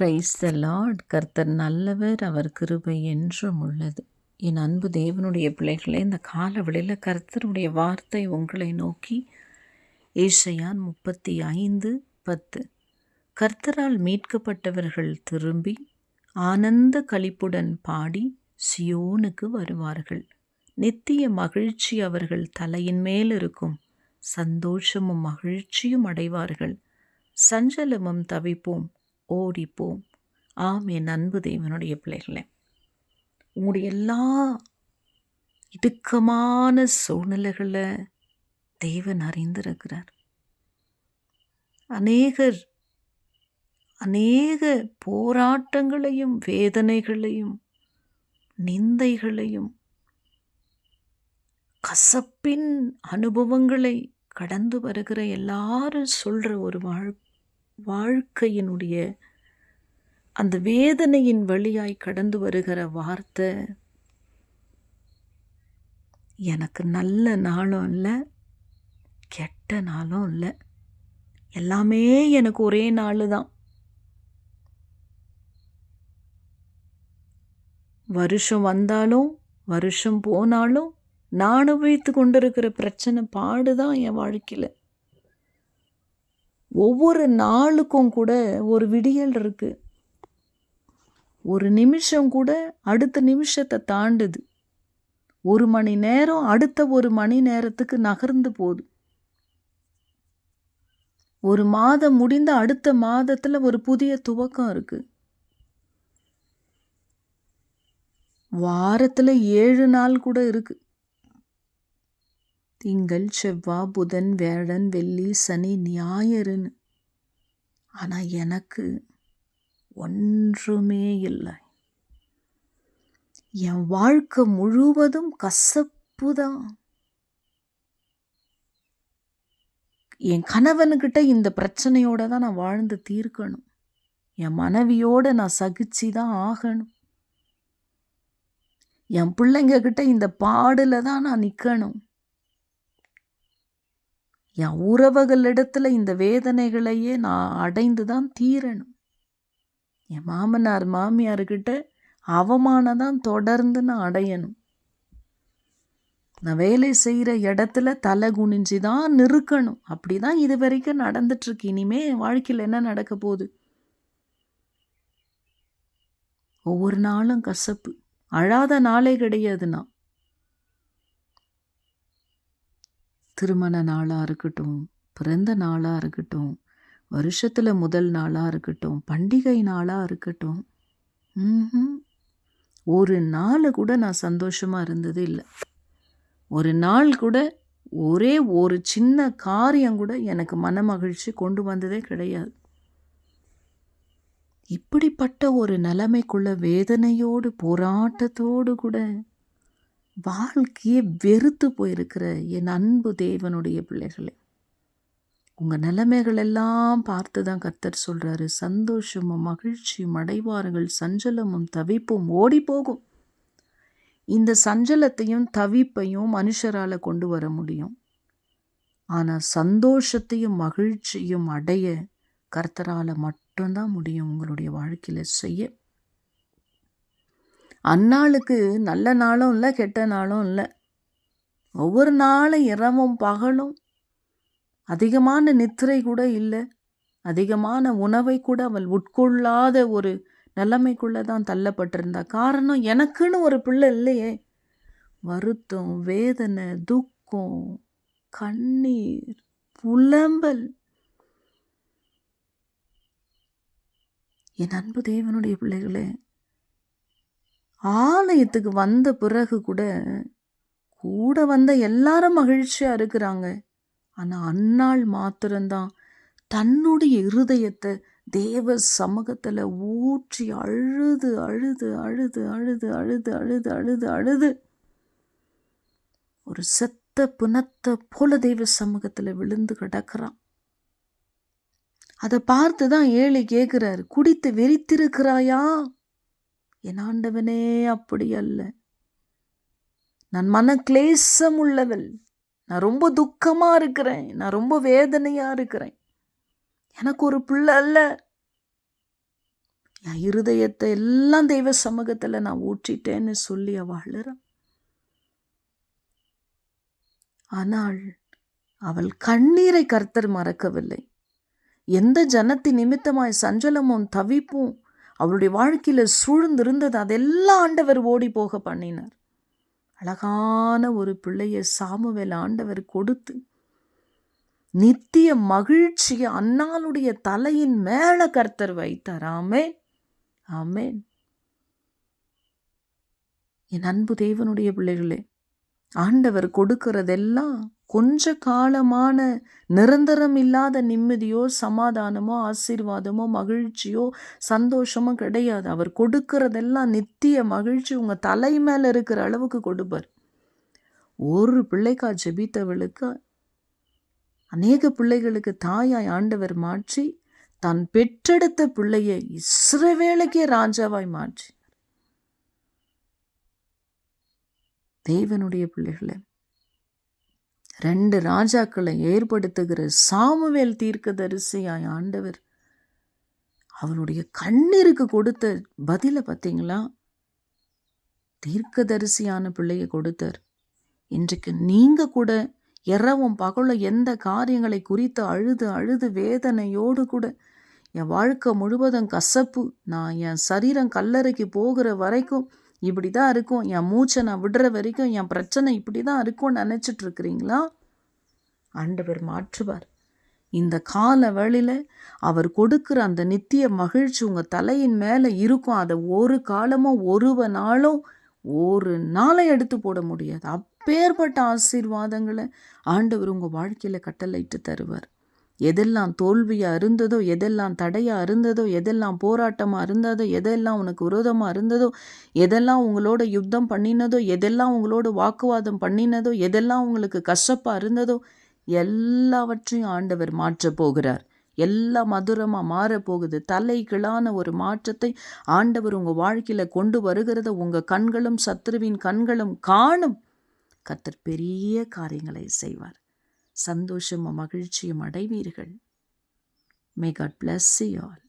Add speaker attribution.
Speaker 1: Praise the Lord கர்த்தர் நல்லவர் அவர் கிருபை என்றும் உள்ளது. என் அன்பு தேவனுடைய பிள்ளைகளே இந்த காலவெளியில் கர்த்தருடைய வார்த்தை உங்களை நோக்கி ஏஷையான் முப்பத்தி ஐந்து பத்து. கர்த்தரால் மீட்கப்பட்டவர்கள் திரும்பி ஆனந்த களிப்புடன் பாடி சியோனுக்கு வருவார்கள். நித்திய மகிழ்ச்சி அவர்கள் தலையின் மேல் இருக்கும். சந்தோஷமும் மகிழ்ச்சியும் அடைவார்கள். சஞ்சலமும் தவிப்போம். ஓடிப்போம் ஆம் என் அன்பு தேவனுடைய பிள்ளைகளே. உங்களுடைய எல்லா இடுக்கமான சூழ்நிலைகளை தேவன் அறிந்திருக்கிறார். அநேகர் அநேக போராட்டங்களையும் வேதனைகளையும் நிந்தைகளையும் கசப்பின் அனுபவங்களை கடந்து வருகிற எல்லாரும் சொல்கிற ஒரு வாழ் வாழ்க்கையினுடைய அந்த வேதனையின் வழியாய் கடந்து வருகிற வார்த்தை எனக்கு நல்ல நாளும் இல்லை கெட்ட நாளும் இல்லை. எல்லாமே எனக்கு ஒரே நாள் தான். வருஷம் வந்தாலும் வருஷம் போனாலும் நான் அனுபவித்து கொண்டிருக்கிற பிரச்சனை பாடுதான் என் வாழ்க்கையில். ஒவ்வொரு நாளுக்கும் கூட ஒரு விடியல் இருக்குது ஒரு நிமிஷம் கூட அடுத்த நிமிஷத்தை தாண்டுது. ஒரு மணி நேரம் அடுத்த ஒரு மணி நேரத்துக்கு நகர்ந்து போகுது. ஒரு மாதம் முடிந்த அடுத்த மாதத்தில் ஒரு புதிய துவக்கம் இருக்குது வாரத்தில் ஏழு நாள் கூட இருக்குது திங்கள் செவ்வா புதன் வேழன் வெள்ளி சனி ஞாயிறுன்னு. ஆனால் எனக்கு ஒன்றுமே இல்லை. என் வாழ்க்கை முழுவதும் கசப்பு தான் என் கணவனுக்கிட்ட இந்த பிரச்சனையோட தான் நான் வாழ்ந்து தீர்க்கணும். என் மனைவியோட நான் சகிச்சு தான் ஆகணும். என் பிள்ளைங்க கிட்ட இந்த பாடில் தான் நான் நிற்கணும் என் உறவுகளிடத்துல இந்த வேதனைகளையே நான் அடைந்து தான் தீரணும். என் மாமனார் மாமியார்கிட்ட அவமானம் தான் தொடர்ந்து நான் அடையணும். நான் வேலை செய்கிற இடத்துல தலை குனிஞ்சு தான் நிறுக்கணும் அப்படி தான் இது வரைக்கும் நடந்துட்டுருக்கு. இனிமே என் வாழ்க்கையில் என்ன நடக்க போகுது? ஒவ்வொரு நாளும் கசப்பு. அழாத நாளே கிடையாதுண்ணா. திருமண நாளாக இருக்கட்டும் பிறந்த நாளாக இருக்கட்டும் வருஷத்தில் முதல் நாளாக இருக்கட்டும் பண்டிகை நாளாக இருக்கட்டும். ஒரு நாள் கூட நான் சந்தோஷமாக இருந்தது இல்லை. ஒரு நாள் கூட ஒரே ஒரு சின்ன காரியம் கூட எனக்கு மன மகிழ்ச்சி கொண்டு வந்ததே கிடையாது. இப்படிப்பட்ட ஒரு நிலைமைக்குள்ள வேதனையோடு போராட்டத்தோடு கூட வாழ்க்கையே வெறுத்து போயிருக்கிற என் அன்பு தேவனுடைய பிள்ளைகளே உங்கள் நிலைமைகள் எல்லாம் பார்த்து தான் கர்த்தர் சொல்கிறாரு சந்தோஷமும் மகிழ்ச்சியும் அடைவார்கள் சஞ்சலமும் தவிப்பும் ஓடி போகும். இந்த சஞ்சலத்தையும் தவிப்பையும் மனுஷரால் கொண்டு வர முடியும். ஆனால் சந்தோஷத்தையும் மகிழ்ச்சியும் அடைய கர்த்தரால் மட்டும்தான் முடியும் உங்களுடைய வாழ்க்கையில் செய்ய. அந்நாளுக்கு நல்ல நாளும் இல்லை கெட்ட நாளும் இல்லை. ஒவ்வொரு நாளும் இரவும் பகலும் அதிகமான நித்திரை கூட இல்லை. அதிகமான உணவை கூட அவள் உட்கொள்ளாத ஒரு நிலைமைக்குள்ளே தான் தள்ளப்பட்டிருந்தா. காரணம் எனக்குன்னு ஒரு பிள்ளை இல்லையே. வருத்தம் வேதனை துக்கம் கண்ணீர் புலம்பல். என் அன்பு தேவனுடைய பிள்ளைகளே ஆலயத்துக்கு வந்த பிறகு கூட கூட வந்த எல்லாரும் மகிழ்ச்சியாக இருக்கிறாங்க. ஆனால் அன்னாள் மாத்திரம்தான். தன்னுடைய இருதயத்தை தேவ சமூகத்தில் ஊற்றி அழுது அழுது அழுது அழுது அழுது அழுது அழுது அழுது ஒரு செத்த பிணத்தை போல தெய்வ சமூகத்தில் விழுந்து கிடக்கிறான். அதை பார்த்து தான் ஏழை கேட்குறாரு குடித்து வெறித்திருக்கிறாயா? என் ஆண்டவனே அப்படி அல்ல. நான் மன கிளேசம் உள்ளவள். நான் ரொம்ப துக்கமாக இருக்கிறேன். நான் ரொம்ப வேதனையாக இருக்கிறேன். எனக்கு ஒரு பிள்ளை அல்ல. என் இருதயத்தை எல்லாம் தெய்வ சமூகத்தில் நான் ஊற்றிட்டேன்னு சொல்லி அவ ஆனால் அவள் கண்ணீரை கர்த்தர் மறக்கவில்லை. எந்த ஜனத்தின் நிமித்தமாய் சஞ்சலமும் தவிப்பும் அவருடைய வாழ்க்கையில் சூழ்ந்திருந்தது அதெல்லாம் ஆண்டவர் ஓடி போக பண்ணினார். அழகான ஒரு பிள்ளைய சாமுவேல் ஆண்டவர் கொடுத்து நித்திய மகிழ்ச்சியை அன்னாளுடைய தலையின் மேல கர்த்தர் வைத்தார். ஆமேன். ஆமேன். என் அன்பு தேவனுடைய பிள்ளைகளே ஆண்டவர் கொடுக்கிறதெல்லாம் கொஞ்ச காலமான நிரந்தரம் இல்லாத நிம்மதியோ சமாதானமோ ஆசீர்வாதமோ மகிழ்ச்சியோ சந்தோஷமோ கிடையாது. அவர் கொடுக்கறதெல்லாம் நித்திய மகிழ்ச்சி உங்கள் தலை மேலே இருக்கிற அளவுக்கு கொடுப்பார் ஒரு பிள்ளைக்கா ஜெபித்தவளுக்கு அநேக பிள்ளைகளுக்கு தாயாய் ஆண்டவர் மாற்றி தான் பெற்றெடுத்த பிள்ளையை இஸ்ரவேலுக்கே ராஜாவாய் மாற்றி. தேவனுடைய பிள்ளைகளை ரெண்டு ராஜாக்களை ஏற்படுத்துகிற சாமுவேல் தீர்க்கதரிசியாய் ஆண்டவர் அவனுடைய கண்ணீருக்கு கொடுத்த பதிலை பார்த்தீங்களா? தீர்க்கதரிசியான பிள்ளைய கொடுத்தார். இன்றைக்கு நீங்க கூட இரவும் பகலும் எந்த காரியங்களை குறித்து அழுது அழுது வேதனையோடு கூட என் வாழ்க்கை முழுவதும் கசப்பு நான் என் சரீரம் கல்லறைக்கு போகிற வரைக்கும் இப்படி தான் இருக்கும். என் மூச்சை நான் விடுற வரைக்கும் என் பிரச்சனை இப்படி தான் இருக்கும்னு நினச்சிட்டு இருக்கிறீங்களா? ஆண்டவர் மாற்றுவார். இந்த கால வேளையில் அவர் கொடுக்குற அந்த நித்திய மகிழ்ச்சி உங்கள் தலையின் மேலே இருக்கும். அதை ஒரு காலமும் ஒருவ நாளும் ஒரு நாளை எடுத்து போட முடியாது. அப்பேற்பட்ட ஆசீர்வாதங்களை ஆண்டவர் உங்கள் வாழ்க்கையில் கட்டளையிட்டு தருவார். எதெல்லாம் தோல்வியாக இருந்ததோ எதெல்லாம் தடையாக இருந்ததோ எதெல்லாம் போராட்டமாக இருந்ததோ எதெல்லாம் உனக்கு விரோதமாக இருந்ததோ எதெல்லாம் உங்களோட யுத்தம் பண்ணினதோ எதெல்லாம் உங்களோட வாக்குவாதம் பண்ணினதோ எதெல்லாம் உங்களுக்கு கஷ்டப்பாக இருந்ததோ எல்லாவற்றையும் ஆண்டவர் மாற்றப் போகிறார். எல்லாம் மதுரமாக மாறப்போகுது போகுது. கிளான ஒரு மாற்றத்தை ஆண்டவர் உங்கள் வாழ்க்கையில் கொண்டு வருகிறத உங்கள் கண்களும் சத்ருவின் கண்களும் காணும். கத்தர் பெரிய காரியங்களை செய்வார். சந்தோஷமும் மகிழ்ச்சியும் அடைவீர்கள். May God bless you all